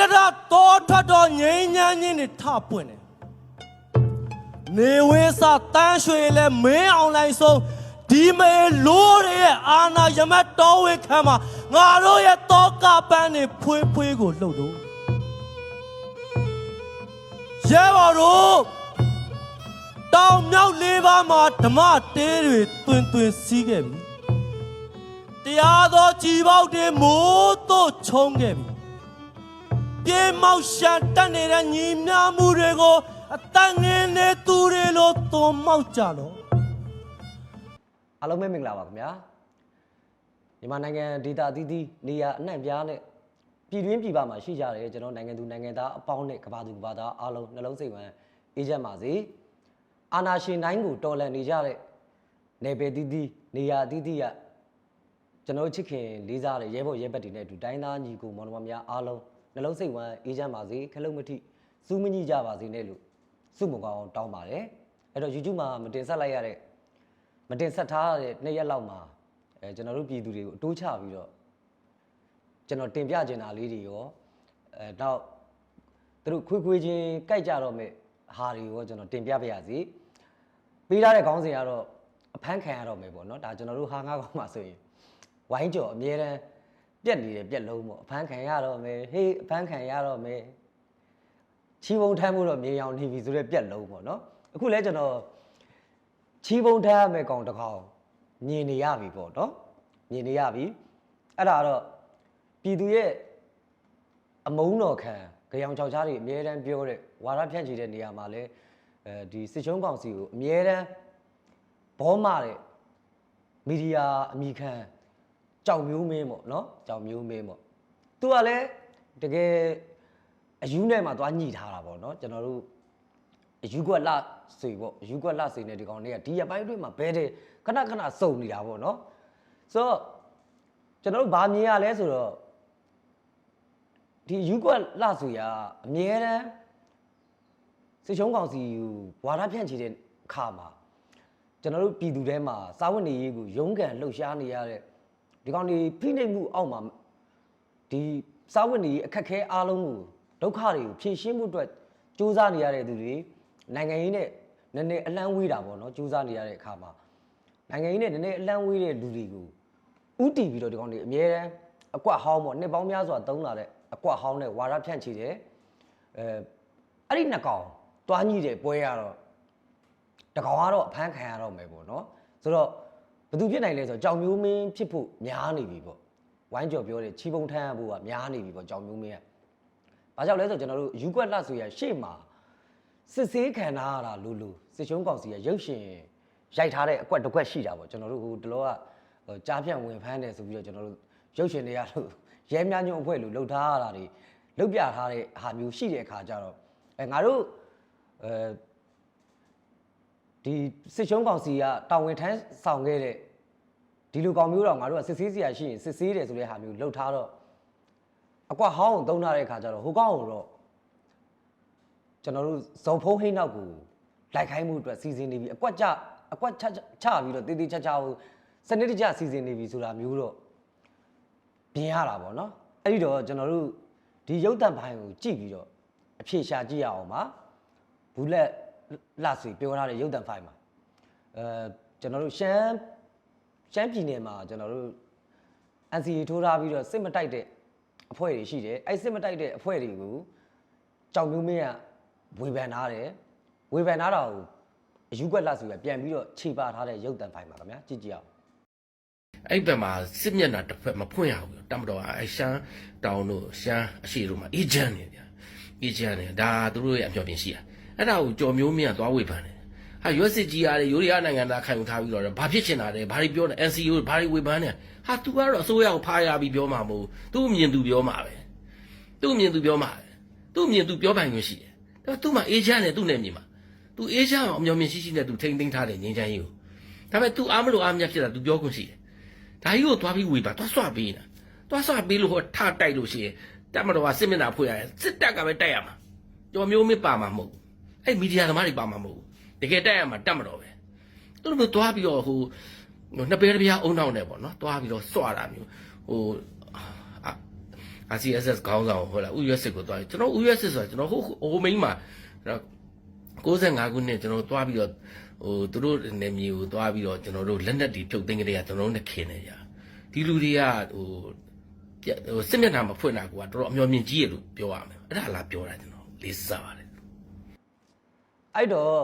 တရတောထွက်တော့ငိမ့်ညမ်းချင်းတွေထပွင့်တယ်နေဝင်းစတန်းရွှေလဲမင်းအောင်လိုက်ဆုံးဒီမေလို့ရဲ့အာနာယမတ်တော်ဝေခံမှာငါတို့ရဲ့တောကပန်းတွေဖွေးဖွေးကိုလှုပ်တော့ရဲပါတော့တောင်မြောက်လေးပါးမှာဓမ္မတေးတွေတွင်တွင်စီးခဲ့ပြီတရားတော်ကြည်ပေါက်တွေမိုးတို့ချုံခဲ့ပြီ ပြေမောက်ရှာတက်နေတဲ့ညီမြမှုတွေကိုအတန်ငင်းနေသူတွေလို့သွန်မောက်ကြလို့အားလုံးပဲမင်္ဂလာပါခင်ဗျာမြန်မာနိုင်ငံဒေတာအသီးသီးနေရာအနှံ့ပြားနဲ့ပြည်တွင်းပြည်ပမှာရှိကြတယ်ကျွန်တော်နိုင်ငံသူနိုင်ငံသားအပေါင်းနဲ့ကမ္ဘာသူကမ္ဘာသားအားလုံးနှလုံးစိတ်ဝမ်းအေးချမ်းပါစေအာနာရှင်တိုင်းကိုတော်လှန်နေကြတဲ့နယ်ပယ်သီးသီးနေရာအသီးသီးကကျွန်တော်ချစ်ခင်လေးစားတဲ့ရဲဘော်ရဲဘက်တွေနဲ့အတူတိုင်းသားညီကိုမောင်နှမများအားလုံး နှလုံးစိတ်ဝမ်းအေးချမ်းပါစေခလုံးမထိစူးမညိကြပါစေနဲ့လို့စုမကောင်းတောင်းပါတယ်အဲ့တော့ YouTube မှာမတင်ဆက်လိုက်ရတဲ့မတင်ဆက်ထားတဲ့နှစ်ရက်လောက်မှာအဲကျွန်တော်တို့ပြည်သူတွေကိုအတိုးချပြီးတော့ကျွန်တော်တင်ပြချင်တာလေးတွေရောအဲတော့သူတို့ခွေးခွေးချင်းကြိုက်ကြတော့မဲ့ဟာတွေရောကျွန်တော်တင်ပြပါရစေပေးထားတဲ့ခေါင်းစဉ်ကတော့အဖမ်းခံရတော့မယ်ပေါ့နော်ဒါကျွန်တော်တို့ဟာငါးကောင်မှာဆိုရင်ဝိုင်းကြော်အမြဲတမ်း ပြက်နေတယ်ပြက်လုံးပေါ့အဖမ်းခံရတော့မယ်ဟေးအဖမ်းခံရတော့မယ်ချီးပုံထမ်းမှုတော့မြေအောင်နေပြီဆိုတော့ပြက်လုံးပေါ့နော်အခုလဲကျွန်တော်ချီးပုံထားရမယ်ကောင်တစ်ကောင်မြင်နေရပြီပေါ့နော်မြင်နေရပြီအဲ့ဒါတော့ပြည်သူရဲ့အမုန်းတော်ခံကြောင်ချောက်ချားတွေအမြဲတမ်းပြောတဲ့ဝါရဖြန့်ချီတဲ့နေရာမှာလဲအဲဒီစစ်ချုံးကောင်စီကိုအမြဲတမ်းဘောမတဲ့မီဒီယာအမိခံ ကြောင်မျိုးမင်းပေါ့နော်ကြောင်မျိုးမင်းပေါ့သူကလည်းတကယ်အယူနဲ့မှသွားညှိထားတာပေါ့နော်ကျွန်တော်တို့အယူကွက်လစေပေါ့အယူကွက်လစေနေဒီကောင်တွေကဒီရပိုင်းအတွင်းမှာဘဲတဲ့ခဏခဏစုံနေတာပေါ့နော်ဆိုတော့ကျွန်တော်တို့ဗာမြင်ရလဲဆိုတော့ဒီအယူကွက်လစေရအမြဲတမ်းစစ်ချုံးကောင်စီကိုဘွာရဖြန့်ချီတဲ့အခါမှာကျွန်တော်တို့ပြည်သူထဲမှာစာဝတ်နေရေးကိုရုန်းကန်လှုပ်ရှားနေရတဲ့ ဒီကောင်တွေဖိနှိပ်မှုအောက်မှာဒီစာဝတ်နေရေးအခက်ခဲအားလုံးကိုဒုက္ခတွေကိုဖြေရှင်းမှုအတွက်စူးစမ်းနေရတဲ့သူတွေနိုင်ငံရေးနဲ့နည်းနည်းအလန့်ဝေးတာပေါ့နော်စူးစမ်းနေရတဲ့အခါမှာနိုင်ငံရေးနဲ့နည်းနည်းအလန့်ဝေးတဲ့လူတွေကိုဥတီပြီးတော့ဒီကောင်တွေအများတန်းအကွက်ဟောင်းပေါ့နှစ်ပေါင်းများစွာသုံးလာတဲ့အကွက်ဟောင်းနဲ့ဝါရဖြန့်ချီတယ်အဲအဲ့ဒီနှစ်ကောင်တွားညှိတဲ့ပွဲရတော့တကောင်ကတော့အဖမ်းခံရတော့မယ်ပေါ့နော်ဆိုတော့ ဘယ်သူဖြစ်နိုင်လဲဆိုတော့ကြောင်မျိုးမင်းဖြစ်ဖို့များနေပြီပေါ့ဝိုင်းကြော်ပြောတဲ့ချီပုံထမ်းရဖို့ကများနေပြီပေါ့ကြောင်မျိုးမင်းကဘာကြောင့်လဲဆိုတော့ကျွန်တော်တို့ယူကွက်လှဆိုရရှေ့မှာစစ်ဆေးခံထားရတာလူလူစစ်ချုံးကောင်စီကရုပ်ရှင်ရိုက်ထားတဲ့အကွက်တစ်ကွက်ရှိတာပေါ့ကျွန်တော်တို့ဟိုတလောကဟိုကြားဖြန့်ဝင်ဖမ်းတယ်ဆိုပြီးတော့ကျွန်တော်တို့ရုပ်ရှင်တွေကလို့ရဲများညွန့်အဖွဲ့လို့လှုပ်ထားရတာတွေလှုပ်ပြထားတဲ့ဟာမျိုးရှိတဲ့အခါကျတော့အဲငါတို့အဲ ဒီစစ်ချုံးကောင်စီကတာဝန်ထမ်းဆောင်ခဲ့တဲ့ဒီလူကောင်မျိုးတော့ငါတို့ကစစ်ဆေးစရာရှိရင်စစ်ဆေးတယ်ဆိုတဲ့ဟာမျိုးလှုပ်ထားတော့အကွက်ဟောင်းကိုသုံးထားတဲ့အခါကျတော့ဟိုကောင်ကိုတော့ကျွန်တော်တို့ဇုံဖုံးဟိနောက်ကိုလိုက်ခိုင်းမှုအတွက်စီစဉ်နေပြီအကွက်ကြအကွက်ချချပြီးတော့တေးသေးချာချာကိုစနစ်တကျစီစဉ်နေပြီဆိုတာမျိုးတော့ပြင်ရတာပေါ့နော်အဲ့ဒီတော့ကျွန်တော်တို့ဒီရုပ်တံပိုင်းကိုကြည့်ပြီးတော့အဖြေရှာကြည့်ရအောင်ပါဘူးလက် လှဆွေပြောထားတဲ့ရုပ်တံဖိုင်မှာအဲကျွန်တော်တို့ရှမ်းရှမ်းပြည်နယ်မှာကျွန်တော်တို့ NCA ထိုးထားပြီးတော့စစ်မတိုက်တဲ့အဖွဲ့တွေရှိတယ်အဲ့စစ်မတိုက်တဲ့အဖွဲ့တွေကိုကြောင်မျိုးမင်းကဝေဖန်ထားတယ်ဝေဖန်ထားတာကိုအယူကွက်လှဆွေကပြန်ပြီးတော့ခြေပါထားတဲ့ရုပ်တံဖိုင်ပါခင်ဗျာကြည့်ကြည့်အောင်အဲ့ဘက်မှာစစ်မျက်နှာတစ်ဖက်မဖွင့်ရဘူးတမတော်ကအဲ့ရှမ်းတောင်တို့ရှမ်းအရှိတို့မှာအေဂျင့်နေဗျာအေဂျင့်နေဒါသူတို့ရဲ့အမျှော်ပြင်ရှိတာ အဲ့ဒါကိုကြော်မျိုးမြတ်သွားဝေဖန်တယ်ဟာရွက်စစ်ကြီးရတယ်ယူရီးယားနိုင်ငံသားခံယူထားပြီးတော့ဘာဖြစ်ချင်တာလဲဘာတွေပြောနေ NCO ဘာတွေဝေဖန်နေဟာ तू ကတော့အစိုးရကိုဖားရပြီးပြောမှာမဟုတ်သူ့မြင်သူပြောမှာပဲသူ့မြင်သူပြောမှာပဲသူ့မြင်သူပြောပိုင်ခွင့်ရှိတယ်ဒါသူ့မှာအေဂျင့်နဲ့သူ့နဲ့မြင်မှာ तू အေဂျင့်အောင်အမျှော်မြင်ရှိရှိနဲ့ तू ထိမ့်သိမ်းထားတယ်ငင်းချမ်းကြီးကိုဒါပေမဲ့ तू အားမလို့အားမမြတ်ဖြစ်တာ तू ပြောခွင့်ရှိတယ် ဒါကြီးကိုသွားပြီးဝေပါသွားဆွပေးတာသွားဆွပေးလို့ဟောထတိုက်လို့ရှိရင်တက်မတော်ကစစ်မျက်နှာဖွင့်ရတယ်စစ်တပ်ကပဲတိုက်ရမှာတော်မျိုးမပါမှာမဟုတ်ဘူး အဲ့မီဒီယာသမားတွေပါမှာမဟုတ်ဘူးတကယ်တိုက်ရမှာတက်မတော်ပဲသူတို့မျိုးသွားပြီးတော့ဟိုနှစ်ပေတစ်ပြားအုံနောက်နဲ့ပေါ့နော်သွားပြီးတော့ဆွတာမျိုးဟို RCSS ခေါင်းဆောင်ဟုတ်လားဥရွက်စစ်ကိုသွားတယ်ကျွန်တော်ဥရွက်စစ်ဆိုတာကျွန်တော်ဟိုဟိုမိန်းမှာ65ခုနှစ်ကျွန်တော်သွားပြီးတော့ဟိုသူတို့နေမြေကိုသွားပြီးတော့ကျွန်တော်တို့လက်နက်တွေဖြုတ်သိမ်းကြတဲ့ကကျွန်တော်တို့နဲ့ခင်းနေကြဒီလူတွေကဟိုပြဟိုစစ်မျက်နှာမဖွင့်တာကတော်တော်အမျော်မြင်ကြီးရလို့ပြောရမယ်အဲ့ဒါလားပြောတာကျွန်တော်လေးစားပါတယ် အဲ့တော့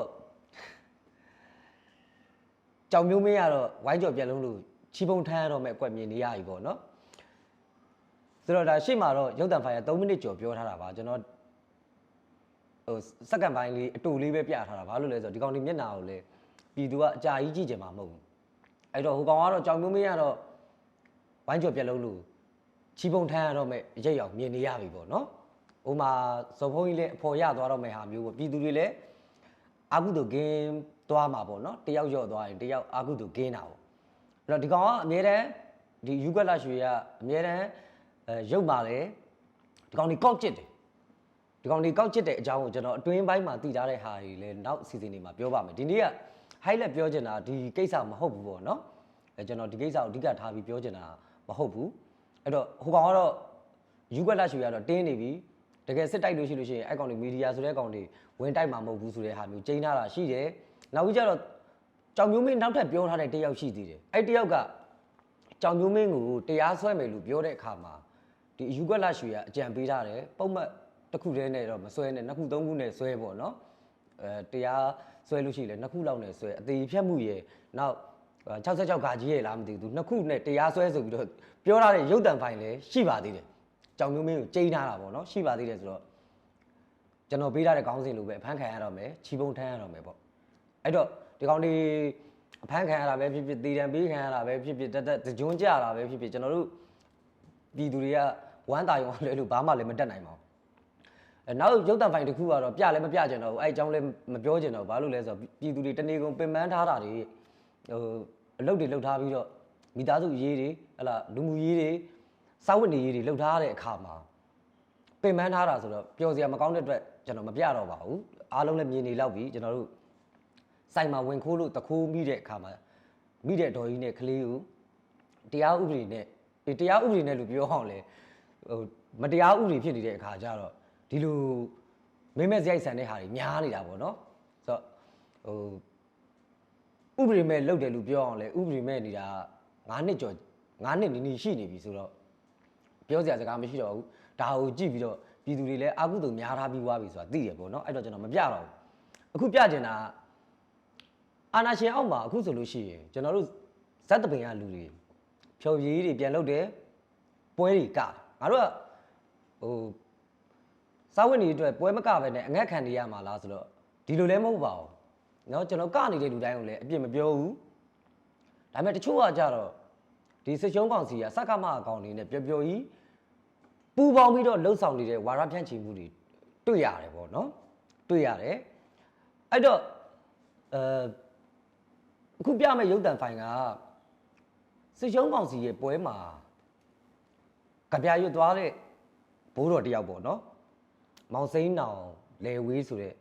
ကြောင်မျိုးမင်းကတော့ဝိုင်းကြော်ပြက်လုံးလို့ချီပုံထမ်းရတော့မဲ့အကွက်မြင်နေရပြီပေါ့နော်ဆိုတော့ဒါရှေ့မှာတော့ရုပ်တံဖိုင်က3မိနစ်ကျော်ပြောထားတာပါကျွန်တော်ဟိုစက္ကန့်ပိုင်းလေးအတူလေးပဲပြထားတာဘာလို့လဲဆိုတော့ဒီကောင်ဒီမျက်နှာကိုလေပြည်သူကအကြာကြီးကြည့်ကြမှာမဟုတ်ဘူးအဲ့တော့ဟိုကောင်ကတော့ကြောင်မျိုးမင်းကတော့ဝိုင်းကြော်ပြက်လုံးလို့ချီပုံထမ်းရတော့မဲ့ရက်ရောက်မြင်နေရပြီပေါ့နော်ဟိုမှာဇော်ဖုံးကြီးလည်းအဖော်ရသွားတော့မဲ့ဟာမျိုးပေါ့ပြည်သူတွေလည်း အာကုတုကင်းသွားမှာပေါ့နော်တယောက်ရော့သွားရင်တယောက်အာကုတုကင်းတာပေါ့အဲ့တော့ဒီကောင်ကအမြဲတမ်းဒီယူကလရွှေကအမြဲတမ်းအဲရုပ်ပါလေဒီကောင်ဒီကောက်ကျစ်တယ်ဒီကောင်ဒီကောက်ကျစ်တဲ့အကြောင်းကိုကျွန်တော်အတွင်းပိုင်းမှာတည်ထားတဲ့ဟာတွေလည်းနောက်အစီအစဉ်တွေမှာပြောပါမယ်ဒီနေ့က highlight ပြောချင်တာဒီကိစ္စမဟုတ်ဘူးပေါ့နော်အဲကျွန်တော်ဒီကိစ္စကိုအဓိကထားပြီးပြောချင်တာမဟုတ်ဘူးအဲ့တော့ဟိုကောင်ကတော့ယူကလရွှေကတော့တင်းနေပြီတကယ်စစ်တိုက်လို့ရှိလို့ရှိရင်အဲ့ကောင်တွေမီဒီယာဆိုတဲ့ကောင်တွေ ဝင်တိုက်မှာမဟုတ်ဘူးဆိုတဲ့ဟာမျိုးကျင်းထားတာရှိတယ်နောက်ပြီးကြတော့ကြောင်မျိုးမင်းနောက်ထပ်ပြောထားတဲ့တယောက်ရှိသေးတယ်အဲ့တယောက်ကကြောင်မျိုးမင်းကိုတရားစွဲမယ်လို့ပြောတဲ့အခါမှာဒီယူကလရွှေကအကြံပေးထားတယ်ပုံမှန်တစ်ခုတည်းနဲ့တော့မစွဲနဲ့နှစ်ခုသုံးခုနဲ့စွဲပေါ့နော်အဲတရားစွဲလို့ရှိရင်လည်းနှစ်ခုလောက်နဲ့စွဲအသေးဖြတ်မှုရဲ့နောက်66ခါကြီးရဲ့လားမသိဘူးသူနှစ်ခုနဲ့တရားစွဲဆိုပြီးတော့ပြောထားတဲ့ရုပ်တံဖိုင်လည်းရှိပါသေးတယ်ကြောင်မျိုးမင်းကိုကျိန်းထားတာပေါ့နော်ရှိပါသေးတယ်ဆိုတော့ ကျွန်တော်ပေးထားတဲ့ခေါင်းစဉ်လိုပဲအဖမ်းခံရတော့မယ်ချီပုံထမ်းရတော့မယ်ပေါ့အဲ့တော့ဒီကောင်တွေအဖမ်းခံရတာပဲဖြစ်ဖြစ်တည်တံပေးခံရတာပဲဖြစ်ဖြစ်တက်တက်ကြွန်းကြရတာပဲဖြစ်ဖြစ်ကျွန်တော်တို့ပြည်သူတွေကဝမ်းတာရုံလဲလို့ဘာမှလည်းမတက်နိုင်ပါဘူးအဲနောက်ရုပ်တံဖိုင်တစ်ခုကတော့ပြလည်းမပြကြတော့ဘူးအဲ့အကြောင်းလည်းမပြောကြတော့ဘာလို့လဲဆိုတော့ပြည်သူတွေတနေကုန်ပင်ပန်းထားတာတွေဟိုအလုပ်တွေလုပ်ထားပြီးတော့မိသားစုရေးတွေဟလာလူမှုရေးတွေစာဝတ်နေရေးတွေလှုပ်ထားတဲ့အခါမှာပင်ပန်းထားတာဆိုတော့ပျော်စရာမကောင်းတဲ့အတွက် ကျွန်တော်မပြတော့ပါဘူးအားလုံးလည်းမြင်နေလောက်ပြီကျွန်တော်တို့စိုက်မှာဝင်ခိုးလို့တခိုးမိတဲ့အခါမှာမိတဲ့ဒေါ်ကြီးနဲ့ကလေးကိုတရားဥပဒေနဲ့အေးတရားဥပဒေနဲ့လို့ပြောအောင်လေဟိုမတရားဥပဒေဖြစ်နေတဲ့အခါကျတော့ဒီလိုမိမဲ့စရိုက်ဆန်တဲ့ဟာတွေများနေတာပေါ့နော်ဆိုတော့ဟိုဥပဒေမဲ့လုပ်တယ်လို့ပြောအောင်လေဥပဒေမဲ့နေတာ9နှစ်ကျော်9နှစ်နီးနီးရှိနေပြီဆိုတော့ပြောစရာစကားမရှိတော့ဘူးဒါကိုကြည့်ပြီးတော့ ပြည်သူတွေလည်းအာကုသို့များထားပြီးွားပြီဆိုတာသိရပေါ့နော်အဲ့တော့ကျွန်တော်မပြတော့ဘူးအခုပြချင်တာကအာနာရှင်အောက်မှာအခုဆိုလို့ရှိရင်ကျွန်တော်တို့ဇက်တပင်ကလူတွေဖြော်ရည်တွေပြန်လုပ်တယ်ပွဲတွေကငါတို့ကဟိုစာဝတ်နေအတွက်ပွဲမကပဲနဲ့အငက်ခံနေရမှာလားဆိုတော့ဒီလိုလည်းမဟုတ်ပါဘူး เนาะကျွန်တော်ကနေတဲ့လူတိုင်းကိုလည်းအပြစ်မပြောဘူးဒါပေမဲ့တချို့ကကြတော့ဒီစစ်ချုံးကောင်စီကစက္ကမအကောင်လေးနဲ့ပျော်ပျော်ကြီး ပူပေါင်းပြီးတော့လှုပ်ဆောင်နေတဲ့ဝါရဖြန့်ချီမှုတွေတွေ့ရတယ်ပေါ့နော်တွေ့ရတယ်အဲ့တော့အဲအခုပြမယ့်ရုပ်တံဖိုင်ကစစ်ချုံးကောင်စီရဲ့ပွဲမှာကြပြရွတ်သွားတဲ့ဘိုးတော်တယောက်ပေါ့နော်မောင်စိမ်းနောင်လေဝေးဆိုတဲ့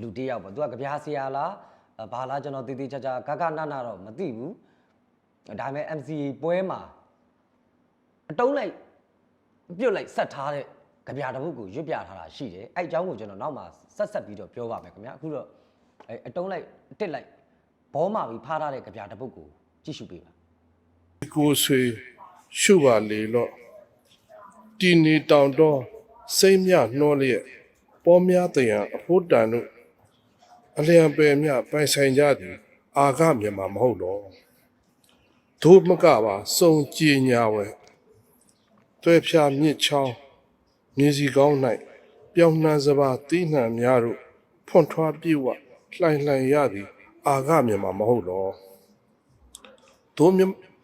လူတစ်ယောက်ပေါ့သူကကြပြားဆရာလားအဲဘာလားကျွန်တော်တည်တည်ချာချာဂဂနနတော့မသိဘူးဒါပေမဲ့ MCA ပွဲမှာအတုံးလိုက် ပြုတ်လိုက်ဆက်ထားတဲ့ကြပြားတစ်ပုဒ်ကိုရွတ်ပြထားတာရှိတယ်အဲ့အကြောင်းကိုကျွန်တော်နောက်မှဆက်ဆက်ပြီးတော့ပြောပါမယ်ခင်ဗျာအခုတော့အဲအတုံးလိုက်တစ်လိုက်ဘောမာပြီးဖားထားတဲ့ကြပြားတစ်ပုဒ်ကိုကြည့်ရှုပေးပါကိုဆွေရှုပါလေလော့တီနေတောင်တော့စိမ့်မြနှောလျက်ပေါ်များတယံအဖို့တန်တို့အလျံပယ်မြပိုင်ဆိုင်ကြသည်အာကမြန်မာမဟုတ်တော့သို့မကပါစုံကြည်ညာဝဲ တွဲဖြာမြင့်ချောင်းမြေစီကောင်း၌ပြောင်းနှံစပါတီးနှံများတို့ဖွန့်ထွားပြေဝလှိုင်လှိုင်ရသည် အာကမြန်မာမဟုတ်တော့ဒုမြ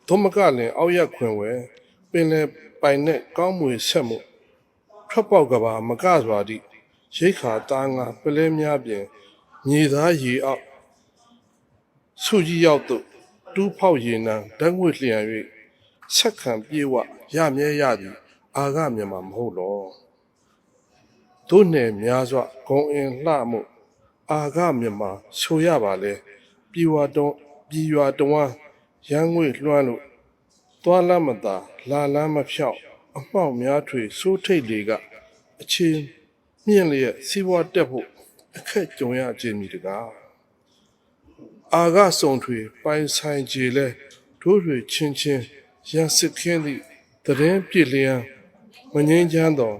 ဒုမကလည်းအောက်ရက်ခွင်ဝဲပင်လေပိုင်နဲ့ကောင်းမွေဆက်မှုထွက်ပေါက်ကဘာမကစွာသည့်ရိတ်ခါတားငါပလဲများပြင်မြေသားရေအောက်ဆုကြီးရောက်သို့တူးဖောက်ရေနံဓာတ်ငွေ့လျံ၍ဆက်ခံပြေဝ ရမြဲရသည်အာကမြန်မာမဟုတ်လောတို့နယ်များစွာဂုံအင်လှမှုအာကမြန်မာဆိုရပါလေပြေဝတော့ပြေရွာတဝမ်းရန်ငွေလွှမ်းလို့သွားလမ်းမသာလာလမ်းမဖြောက်အမှောက်များထွေစိုးထိတ်တွေကအချင်းမြင့်လျက်စီးပွားတက်ဖို့အခက်ကြုံရခြင်းမိတကားအာကဆုံထွေပိုင်ဆိုင်ကြလဲတို့တွေချင်းချင်းရန်စစ်ခင်းသည့် တရင်ပြစ်လျံမငင်းချမ်းသော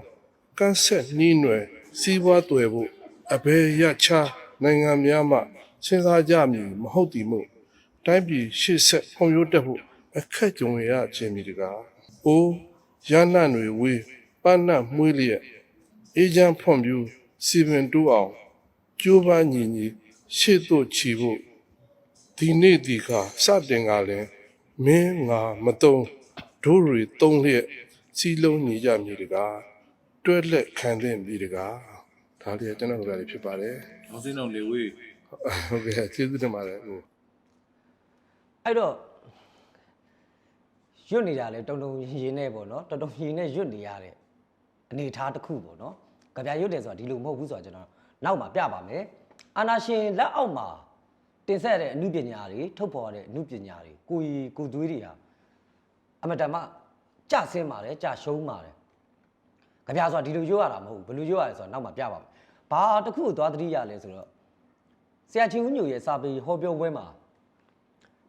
ကန့်ဆက်နှီးနွယ်စီးပွားတွေ့ဖို့အဘယ်ရချနိုင်ငံများမှစဉ်းစားကြမည်မဟုတ်သည်မို့တိုင်းပြည်ရှေ့ဆက်ဖွံ့ဖြိုးတက်ဖို့အခက်ကြုံရခြင်းမိတကား။အိုးရနံ့တွေဝေးပန်းနံ့မွေးလျက်အေးချမ်းဖွံ့ဖြိုးစီပင်တူးအောင်ကြိုးပမ်းညီညီရှေ့သို့ချီဖို့ဒီနေ့ဒီခါစတင်ကလည်းမင်းငါမတုံး ဒိုးတွေတုံးလျက်စီလုံးညီကြမိတကားတွဲလက်ခံတဲ့မိတကားဒါလေးကကျွန်တော်တို့ကလေးဖြစ်ပါတယ်အောင်စင်းအောင်လေဝေးဟုတ်ကဲ့ကျေးဇူးတင်ပါတယ်ဟိုအဲ့တော့ရွတ်နေတာလေတုံတုံရင်ရင်နဲ့ပေါ့နော်တုံတုံရင်နဲ့ရွတ်နေရတဲ့အနေထားတစ်ခုပေါ့နော်ကြပြရွတ်တယ်ဆိုတာဒီလိုမဟုတ်ဘူးဆိုတာကျွန်တော်နောက်မှပြပါမယ်အာနာရှင်လက်အောက်မှာတင်ဆက်တဲ့အမှုပညာတွေထုတ်ဖော်ရတဲ့အမှုပညာတွေကိုယ်ရီကိုယ်သွေးတွေဟာ အမတန်မှကြဆင်းပါတယ်ကြရှုံးပါတယ်ကြပြဆိုတာဒီလိုရွတ်ရတာမဟုတ်ဘူးဘယ်လိုရွတ်ရလဲဆိုတာနောက်မှပြပါမယ်ဘာတစ်ခုကိုသွားသတိရလဲဆိုတော့ဆရာချင်းဦးညိုရဲ့စာပေဟောပြောပွဲမှာ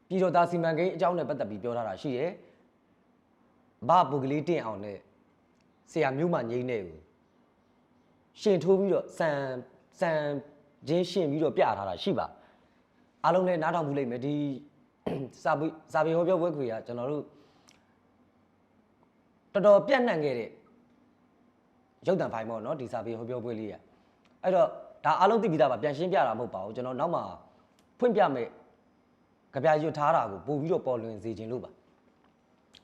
ပြည်တော်သားစီမံကိန်းအကြောင်းနဲ့ပတ်သက်ပြီးပြောထားတာရှိတယ်။ဘာပုဂ္ဂလေးတင့်အောင်နဲ့ဆရာမျိုးမှငိမ့်နေကိုရှင်ထိုးပြီးတော့စံစံချင်းရှင်ပြီးတော့ပြထားတာရှိပါအားလုံးလည်းနားထောင်မှုလိမ့်မယ်ဒီစာပေစာပေဟောပြောပွဲခွေကကျွန်တော်တို့ တော်တော်ပြန့်နှံ့ခဲ့တဲ့ရုပ်တံဖိုင်ပေါ့နော်ဒီစာပေဟောပြောပွဲလေးကအဲ့တော့ဒါအားလုံးသိပြီးသားပါပြန်ရှင်းပြတာမဟုတ်ပါဘူးကျွန်တော်နောက်မှဖွင့်ပြမယ်ကြပြရွတ်ထားတာကိုပို့ပြီးတော့ပေါ်လွင်စေခြင်းလို့ပါ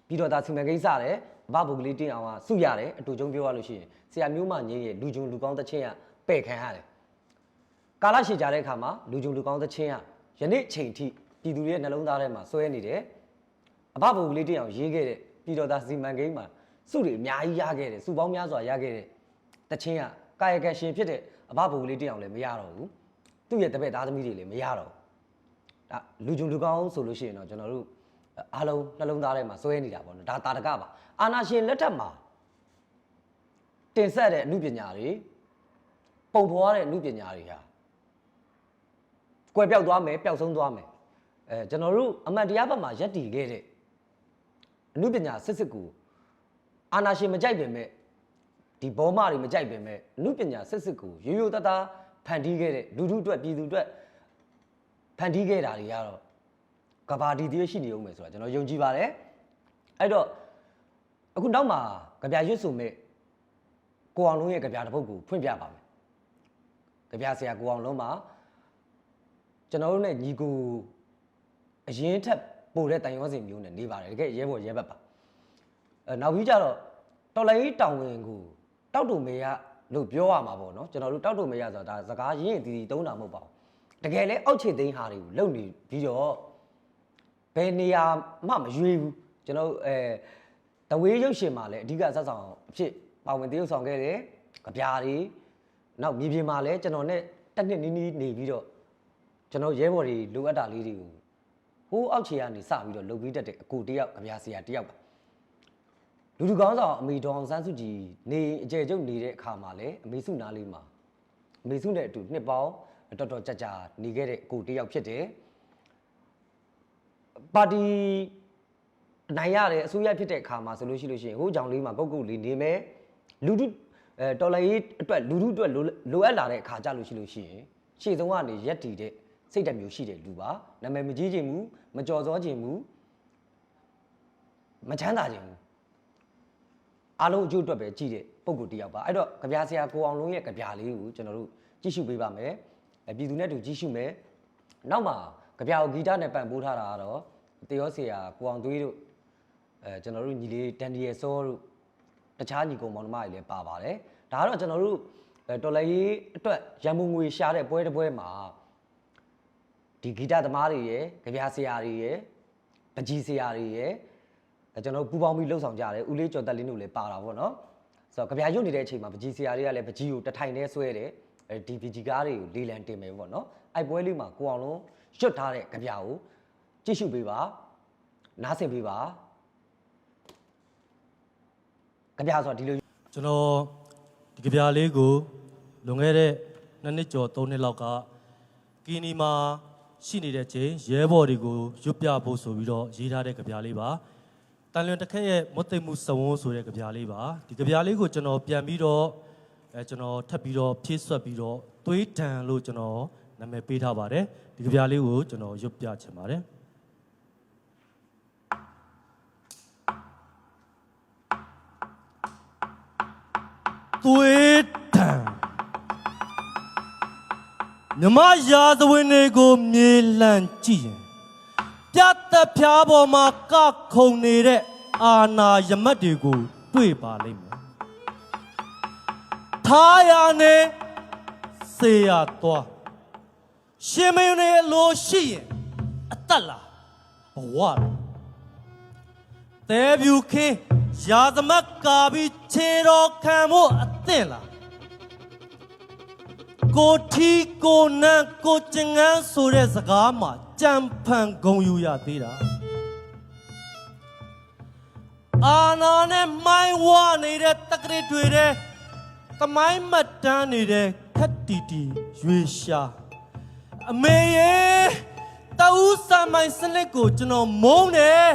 ပြီးတော့ဒါစီမံကိန်းစတယ်အဘဘုတ်ကလေးတင်းအောင်ကစုရတယ်အတူချုံပြောရလို့ရှိရင်ဆရာမျိုးမငင်းရဲ့လူဂျုံလူကောင်းတစ်ချင်းကပဲ့ခံရတယ်ကာလရှည်ကြတဲ့အခါမှာလူဂျုံလူကောင်းတစ်ချင်းကယနေ့ချိန်ထိပြည်သူတွေရဲ့နှလုံးသားထဲမှာဆွဲနေတယ်အဘဘုတ်ကလေးတင်းအောင်ရေးခဲ့တဲ့ပြီးတော့ဒါစီမံကိန်းမှာ စုတွေအများကြီးရခဲ့တယ်စုပေါင်းများစွာရခဲ့တဲ့တစ်ချင်းကကာယကံရှင်ဖြစ်တဲ့အဘဘုတ်ကလေးတင်းအောင်လည်းမရတော့ဘူးသူ့ရဲ့တပည့်သားသမီးတွေလည်းမရတော့ဘူးဒါလူကြုံလူကောင်းဆိုလို့ရှိရင်တော့ကျွန်တော်တို့အားလုံးနှလုံးသားထဲမှာစွဲနေတာပေါ့နော်ဒါတာတကပါအာနာရှင်လက်ထက်မှာတင်ဆက်တဲ့အမှုပညာတွေပုံဖော်ရတဲ့အမှုပညာတွေဟာကွယ်ပြောက်သွားမယ်ပျောက်ဆုံးသွားမယ်အဲကျွန်တော်တို့အမှန်တရားဘက်မှာယက်တည်ခဲ့တဲ့အမှုပညာစစ်စစ်ကို အာနာရှင်မကြိုက်ပင်မဲ့ဒီဘောမတွေမကြိုက်ပင်မဲ့အမှုပညာစစ်စစ်ကိုရိုးရိုးသားသားဖန်တီးခဲ့တဲ့လူထုအတွက်ပြည်သူအတွက်ဖန်တီးခဲ့တာတွေကတော့ကဘာဒီတည်းရှိနေအောင်မယ်ဆိုတာကျွန်တော်ယုံကြည်ပါတယ်အဲ့တော့အခုနောက်မှာကြပြရွတ်ဆိုမဲ့ကိုအောင်လုံးရဲ့ကြပြတစ်ပုဒ်ကိုဖွင့်ပြပါမယ်ကြပြဆရာကိုအောင်လုံးမှာကျွန်တော်တို့ ਨੇ ညီကိုအရင်ထက်ပိုတဲ့တန်ရောစင်မျိုးနဲ့နေပါတယ်တကယ်ရဲဘော်ရဲဘက်ပါ အဲနောက်ပြီးကြတော့တော်လိုင်းတောင်ဝင်ကိုတောက်တူမေရလို့ပြောရမှာပေါ့နော်ကျွန်တော်တို့တောက်တူမေရဆိုတာဒါစကားရင်းရင်တီတီတုံးတာမဟုတ်ပါဘူးတကယ်လဲအောက်ခြေသိန်းဟာတွေကိုလုံနေပြီးတော့ဘယ်နေရာမှမရွေးဘူးကျွန်တော်တို့အဲတဝေးရုပ်ရှင်မှာလည်းအဓိကဆက်ဆောင်အဖြစ်ပါဝင်တရုပ်ဆောင်ခဲ့တယ်ကြပြားတွေနောက်မြေပြင်မှာလည်းကျွန်တော်နဲ့တက်နှစ်နီးနီးနေပြီးတော့ကျွန်တော်ရဲဘော်တွေလိုအပ်တာလေးတွေကိုဟိုးအောက်ခြေကနေစပြီးတော့လုပ်ပြီးတတ်တဲ့အကူတယောက်ကြပြားဆရာတယောက်ပါ လူလူကောင်းဆောင်အမေတော်အောင်ဆန်းစုကြည်နေအကျယ်ကျုပ်နေတဲ့အခါမှာလည်းအမေစုနားလေးမှာအမေစုနဲ့အတူနှစ်ပေါင်းတော်တော်ကြာကြာနေခဲ့တဲ့ကိုတယောက်ဖြစ်တယ်ပါတီအနိုင်ရတဲ့အစိုးရဖြစ်တဲ့အခါမှာဆိုလို့ရှိလို့ရှိရင်ဟိုးကြောင်လေးမှာကုတ်ကုတ်လေးနေမယ်လူထုအဲတော်လိုင်းရေးအတွက်လူထုအတွက်လိုလိုအပ်လာတဲ့အခါကြလို့ရှိလို့ရှိရင်ရှေ့ဆုံးကနေရက်တည်တဲ့စိတ်ဓာတ်မျိုးရှိတဲ့လူပါနာမည်မကြီးခြင်းမူမကြော်စောခြင်းမူမချမ်းသာခြင်းမူ အားလုံးအကျိုးအတွက်ပဲကြည့်တဲ့ပုံကိုယ်တစ်ယောက်ပါအဲ့တော့ကြပြားဆရာကိုအောင်လုံးရဲ့ကြပြားလေးကိုကျွန်တော်တို့ကြည့်ရှုပေးပါမယ်အဲပြည်သူနဲ့တူကြည့်ရှုမယ်နောက်မှာကြပြားကိုဂီတနဲ့ပံ့ပိုးထားတာကတော့တေရောဆရာကိုအောင်သွေးတို့အဲကျွန်တော်တို့ညီလေးဒန်ဒီယယ်စောတို့တခြားညီကောင်မောင်နှမတွေလည်းပါပါတယ်ဒါကတော့ကျွန်တော်တို့အဲတော်လည်းရေးအတွက်ရန်မုံငွေရှာတဲ့ပွဲတစ်ပွဲမှာဒီဂီတသမားတွေရယ်ကြပြားဆရာတွေရယ်ပကြီးဆရာတွေရယ် အဲကျွန်တော်တို့ပူပေါင်းပြီးလှုပ်ဆောင်ကြတယ်ဦးလေးကျော်တက်လင်းတို့လည်းပါတာပေါ့နော်ဆိုတော့ကြပြရွတ်နေတဲ့အချိန်မှာပကြီးဆရာတွေကလည်းပကြီးကိုတထိုင်နဲ့ဆွဲတယ်အဲဒီပကြီးကားတွေကိုလေးလံတင်မယ်ပေါ့နော်အိုက်ပွဲလေးမှာကိုအောင်လုံးရွတ်ထားတဲ့ကြပြကိုကြည့်ရှုပေးပါနားဆင်ပေးပါကြကြပြဆိုတာဒီလိုကျွန်တော်ဒီကြပြလေးကိုလွန်ခဲ့တဲ့နှစ်နှစ်ကျော်သုံးနှစ်လောက်ကကီနီမှာရှိနေတဲ့ချိန်ရဲဘော်တွေကိုရွတ်ပြဖို့ဆိုပြီးတော့ရေးထားတဲ့ကြပြလေးပါ တန်လွင်တစ်ခက်ရဲ့မွတ်သိမ်မှုစဝန်းဆိုတဲ့ကြပြလေးပါဒီကြပြလေးကိုကျွန်တော်ပြန်ပြီးတော့အဲကျွန်တော်ထပ်ပြီးတော့ဖြည့်ဆွတ်ပြီးတော့သွေးတန်လို့ကျွန်တော်နာမည်ပေးထားပါတယ်ဒီကြပြလေးကိုကျွန်တော်ရွတ်ပြချင်ပါတယ်သွေးတံမြမရာဇဝင်တွေကိုမြေလှန်ကြည့်ရင် ပြတ်သက်ဖျားပေါ်မှာကခုန်နေတဲ့အာနာယမတ်တွေကို တွေ့ပါလိမ့်မယ်ထားရနဲ့စေရသွားရှင်မင်းရဲ့လိုရှိရင်အသက်လားဘဝလားတဲဗျူခင်းရာသမတ်ကာပြီးခြေတော်ခံဖို့အသင့်လားကိုထီကိုနန်းကိုကျင်ငန်းဆိုတဲ့စကားမှာ ကြံဖန်ဂုံယူရသေးတာအာနာနဲ့မိုင်းဝနေတဲ့တက္ကရာတွေတဲ့သမိုင်းမှတ်တမ်းနေတဲ့ခက်တီတီရွေရှာအမေရေတအူးစမိုင်းစနစ်ကိုကျွန်တော်မုန်းတယ်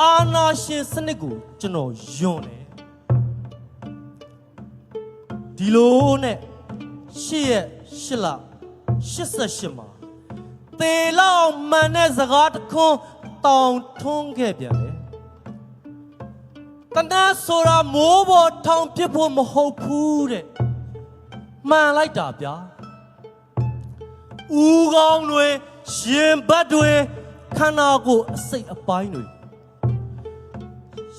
အာနာရှင်စနစ်ကိုကျွန်တော်ယွန်းတယ်ဒီလိုနဲ့ရှစ်ရက်ရှစ်လ88မှာ သေလောက်မှန်တဲ့စကားတစ်ခွန်းတောင်ထွန်းခဲ့ပြန်တယ်တနတ်ဆိုတာမိုးပေါ်ထောင်ပစ်ဖို့မဟုတ်ဘူးတဲ့မှန်လိုက်တာဗျာဦးကောင်းတွေရှင်ဘတ်တွေခန္ဓာကိုယ်အစိတ်အပိုင်းတွေ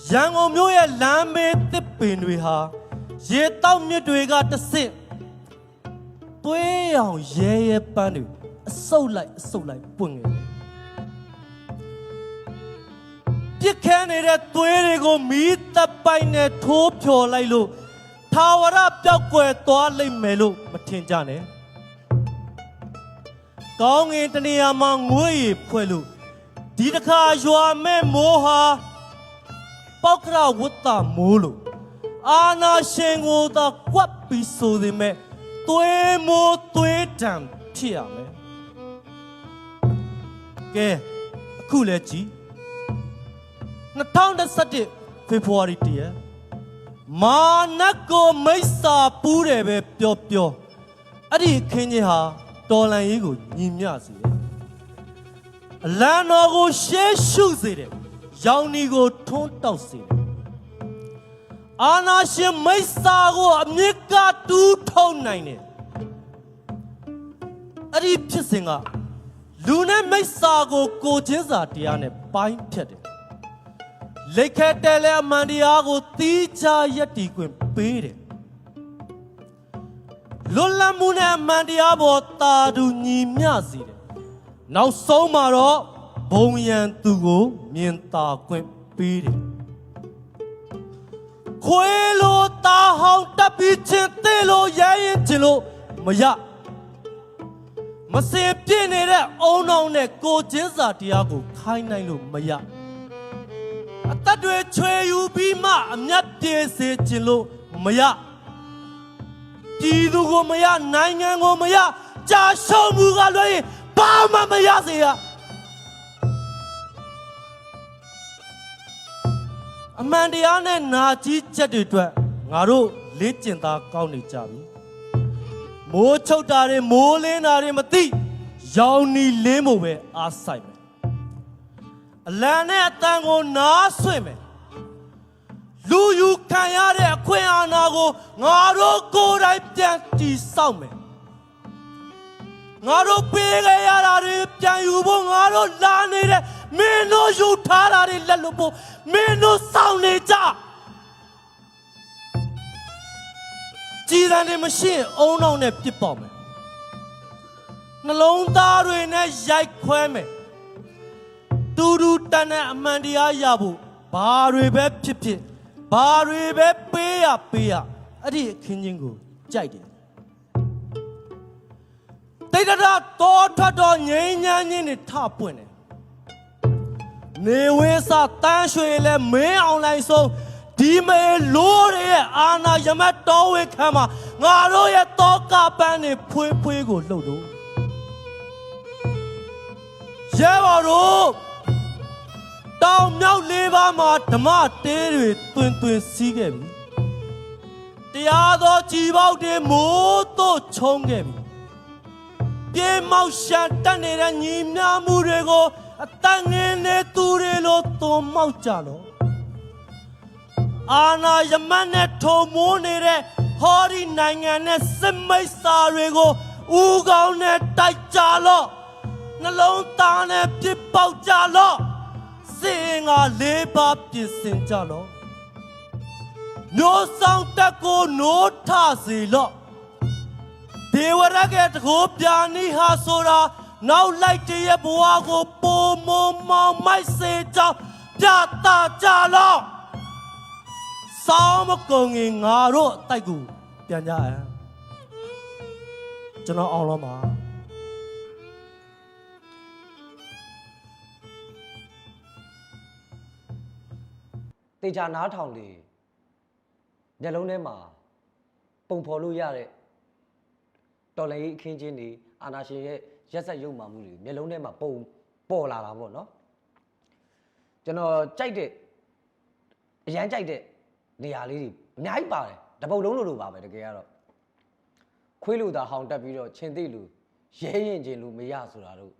ရန်ကုန်မြို့ရဲ့လမ်းမေးတစ်ပင်တွေဟာရေတောက်မြစ်တွေကတဆင့်သွေးရောင်ရဲရဲပန်းတွေ အဆုပ်လိုက်အဆုပ်လိုက်ပွင့်နေတယ်ပြစ်ခဲနေတဲ့သွေးတွေကိုမီးတပ်ပိုက်နဲ့ထိုးဖြော်လိုက်လို့ထာဝရပျောက်ကွယ်သွားလိမ့်မယ်လို့မထင်ကြနဲ့ကောင်းငင်တနေရာမှာငွေရဖွဲ့လို့ဒီတစ်ခါရွာမဲ့မိုးဟာပောက်ကရဝတ္တမိုးလို့အာနာရှင်ကိုသာကွက်ပြီးဆိုသည်မဲ့သွေးမိုးသွေးတံဖြစ်ရမယ် ကဲအခုလည်းကြည်2017ဖေဖော်ဝါရီတည်းမာနတ်ကိုမိစ္ဆာပူးတယ်ပဲပြောပြောအဲ့ဒီအခင်းကြီးဟာတော်လန်ရေးကိုညီမျှစေတယ်အလံတော်ကိုရှဲရှုစေတယ်။ရောင်နီကိုထွန်းတောက်စေတယ်။အာနာရှင်မိစ္ဆာကိုအမြစ်ကတူးထုံနိုင်တယ်။အဲ့ဒီဖြစ်စဉ်က လူနဲ့မိစ္ဆာကိုကိုချင်းစာတရားနဲ့ပိုင်းဖြတ်တယ်။လက်ခက်တဲလဲအမှန်တရားကိုတီးခြားယက်တီခွင့်ပေးတယ်။လွတ်လပ်မှုနဲ့အမှန်တရားပေါ်တာတူညီမျှစေတယ်။နောက်ဆုံးမှာတော့ဘုံရန်သူကိုမြင်သာခွင့်ပေးတယ်ခွေးလိုတာဟောင်းတပ်ပြီးချင်းသေးလို့ရဲရင်ချင်လို့မရ မစင်ပြည့်နေတဲ့အုံအောင်နဲ့ကိုချင်းစာတရားကိုခိုင်းနိုင်လို့မရအသက်တွေချွေယူပြီးမှအမျက်ပြေစေချင်လို့မရပြည်သူကိုမရနိုင်ငံကိုမရကြာရှုံးမှုကလွှဲရင်ဘာမှမရစေရအမှန်တရားနဲ့နာကြီးချက်တွေအတွက်ငါတို့လေ့ကျင့်သားကောင်းနေကြပြီ မိုးချုပ်တာတွေမိုးလင်းတာတွေမသိရောင်နီလင်းဖို့ပဲအားဆိုင်မယ်အလံနဲ့အတန်ကိုနားဆွင့်မယ်လူယူခံရတဲ့အခွင့်အာဏာကိုငါတို့ကိုယ်တိုင်ပြန်တည်ဆောက်မယ်ငါတို့ပေးခဲ့ရတာတွေပြန်ယူဖို့ငါတို့လာနေတဲ့မင်းတို့ယူထားတာတွေလက်လွတ်ဖို့မင်းတို့စောင့်နေကြ ကြည်စံတွေမရှိရင်အုံနောက်နဲ့ပြစ်ပေါက်မယ်နှလုံးသားတွေနဲ့ရိုက်ခွဲမယ်တူတူတန်တဲ့အမှန်တရားရဖို့ဘာတွေပဲဖြစ်ဖြစ်ဘာတွေပဲပေးရပေးရအဲ့ဒီအခင်းချင်းကိုကြိုက်တယ်တိတ်တရတော်ထွက်တော်ငိမ့်ညမ်းချင်းတွေထပွင့်တယ်နေဝင်းစာတန်းရွှေလဲမင်းအောင်လိုက်ဆုံး ဒီမေလို့ရဲ့အာနာယမတ်တော်ဝေခံမှာငါတို့ရဲ့တောကပန်းနေဖွေးဖွေးကိုလှုပ်လို့ရဲပါတို့တောင်မြောက်လေးပါးမှာဓမ္မတေးတွေတွင်တွင်စီးခဲ့ပြီတရားတော်ကြည်ပေါက်တွေမိုးတို့ချုံခဲ့ပြီပြေမောက်ရှာတက်နေတဲ့ညီမြမှုတွေကိုအတန်ငင်းနေသူတွေလိုသွန်မောက်ကြလို့ အာနာယမတ်နဲ့ထုံမိုးနေတဲ့ဟောဒီနိုင်ငံနဲ့စစ်မိတ်စာတွေကိုဦးကောင်းနဲ့တိုက်ကြလော့နှလုံးသားနဲ့ပြစ်ပေါက်ကြလော့စင်ငါလေးပါပြင်ဆင်ကြလော့နိုးဆောင်တက်ကိုနိုးထစေလော့ဒေဝရကတကိုပြာနိဟာဆိုတာနောက်လိုက်တရဲ့ဘဝကိုပုံမမောင်မိုက်စေကြောင်းပြတာကြလော့ စောင်းမကုန်ငင်ငါတို့အတိုက်ကိုပြန်ကြရန်ကျွန်တော်အောင်လို့ပါတေချာနားထောင်လေမျက်လုံးထဲမှာပုံဖော်လို့ရတဲ့တော်လည်းအခင်းချင်းတွေအာနာရှင်ရဲ့ရက်ဆက်ရုပ်မာမှုတွေမျက်လုံးထဲမှာပုံပေါ်လာတာပေါ့နော်ကျွန်တော်ကြိုက်တဲ့အရန်ကြိုက်တဲ့ နေရာလေးတွေအများကြီးပါတယ်တပုတ်လုံးလိုလိုပါပဲတကယ်ကတော့ခွေးလူသာဟောင်တက်ပြီးတော့ချင်းသိလူရဲရင်ချင်းလူမရဆိုတာတို့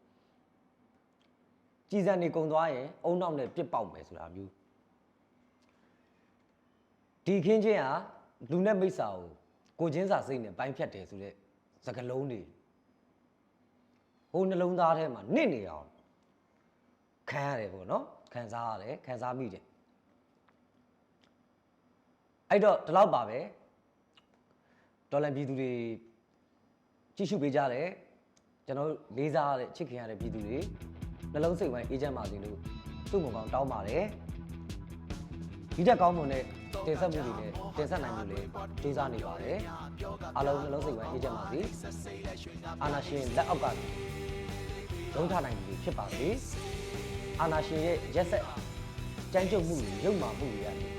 ကြည်စံနေကုံသွားရင်အုံနောက်နဲ့ပြစ်ပေါက်မယ်ဆိုတာမျိုးဒီခင်းချင်းဟာလူနဲ့မိစ္ဆာကိုကိုချင်းစာစိတ်နဲ့ပိုင်းဖြတ်တယ်ဆိုတဲ့စကလုံးတွေဟိုနှလုံးသားထဲမှာနစ်နေအောင်ခံရတယ်ပေါ့နော်ခံစားရတယ်ခံစားမိတယ် အဲ့တော့ဒီလောက်ပါပဲဒေါ်လာပြည်သူတွေကြည့်ရှုပေးကြတယ်ကျွန်တော်တို့လေးစားရတဲ့ချစ်ခင်ရတဲ့ပြည်သူတွေနှလုံးစိတ်ဝိုင်းအေးချမ်းပါစေလို့သူ့မကောင်တောင်းပါတယ်ဒီတက်ကောင်းမွန်တဲ့တင်ဆက်မှုတွေနဲ့တင်ဆက်နိုင်မှုလေးစူးစမ်းနေပါတယ်အားလုံးနှလုံးစိတ်ဝမ်းအေးချမ်းပါစေအာနာရှင်လက်အောက်ကလုံးထနိုင်မှုတွေဖြစ်ပါစေအာနာရှင်ရဲ့ရက်ဆက်ကြမ်းကြုတ်မှုတွေရုပ်မာမှုတွေကနေအ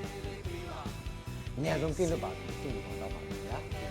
များဆုံးကိလွတ်ပါစေသူ့ကိုတော့ပါခင်ဗျာ